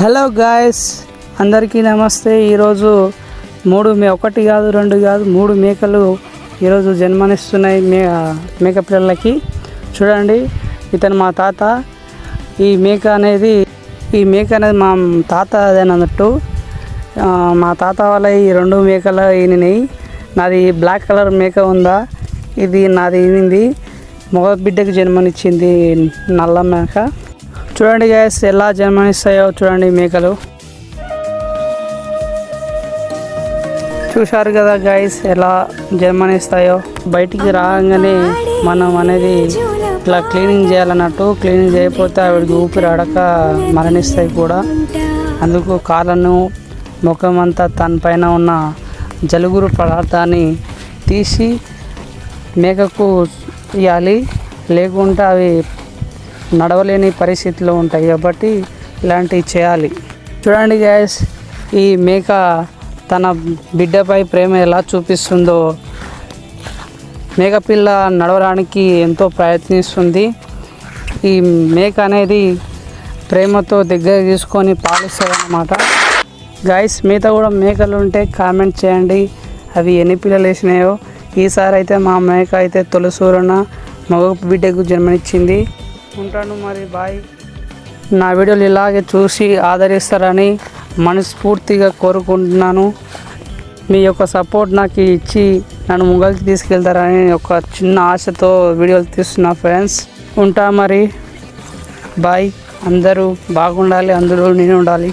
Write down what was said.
Hello guys అందరికీ నమస్తే. ఈరోజు మూడు మే ఒకటి కాదు రెండు కాదు మూడు మేకలు ఈరోజు జన్మనిస్తున్నాయి మే మేక పిల్లలకి. చూడండి ఇతను మా తాత. ఈ మేక అనేది ఈ మేక అనేది మా తాత అదేనన్నట్టు అన్నట్టు మా తాత వాళ్ళ ఈ రెండు మేకలు ఈనినాయి. నాది బ్లాక్ కలర్ మేక ఉందా? ఇది నాది ఈనింది. మగ బిడ్డకు జన్మనిచ్చింది నల్ల మేక. చూడండి గ్యాస్ ఎలా జన్మనిస్తాయో చూడండి మేకలు. చూశారు కదా గైస్ ఎలా జన్మనిస్తాయో. బయటికి రాగానే మనం అనేది ఇట్లా క్లీనింగ్ చేయాలన్నట్టు క్లీనింగ్ చేయకపోతే ఆవిడకి ఊపిరి అడక మరణిస్తాయి కూడా. అందుకు కాళ్ళను ముఖం అంతా తన పైన ఉన్న జలుగురు పదార్థాన్ని తీసి మేకకు ఇవ్వాలి లేకుంటే అవి నడవలేని పరిస్థితిలో ఉంటాయి కాబట్టి ఇలాంటివి చేయాలి. చూడండి గ్యాస్ ఈ మేక తన బిడ్డపై ప్రేమ ఎలా చూపిస్తుందో. మేకపిల్ల నడవడానికి ఎంతో ప్రయత్నిస్తుంది. ఈ మేక అనేది ప్రేమతో దగ్గర తీసుకొని పాలిస్తుంది అన్నమాట గాయస్ మిగతా కూడా మేకలు ఉంటే కామెంట్ చేయండి. అవి ఎన్ని పిల్లలు వేసినాయో. ఈసారి అయితే మా మేక అయితే తొలసూరన మగ బిడ్డకు జన్మనిచ్చింది. ఉంటాను మరి బాయ్. నా వీడియోలు ఇలాగే చూసి ఆదరిస్తారని మనస్ఫూర్తిగా కోరుకుంటున్నాను. మీ యొక్క సపోర్ట్ నాకు ఇచ్చి నన్ను ముంగల్కి తీసుకెళ్తారని ఒక చిన్న ఆశతో వీడియోలు తీస్తున్నా ఫ్రెండ్స్. ఉంటా మరి. బాయ్. అందరూ బాగుండాలి అందరూ నేను ఉండాలి.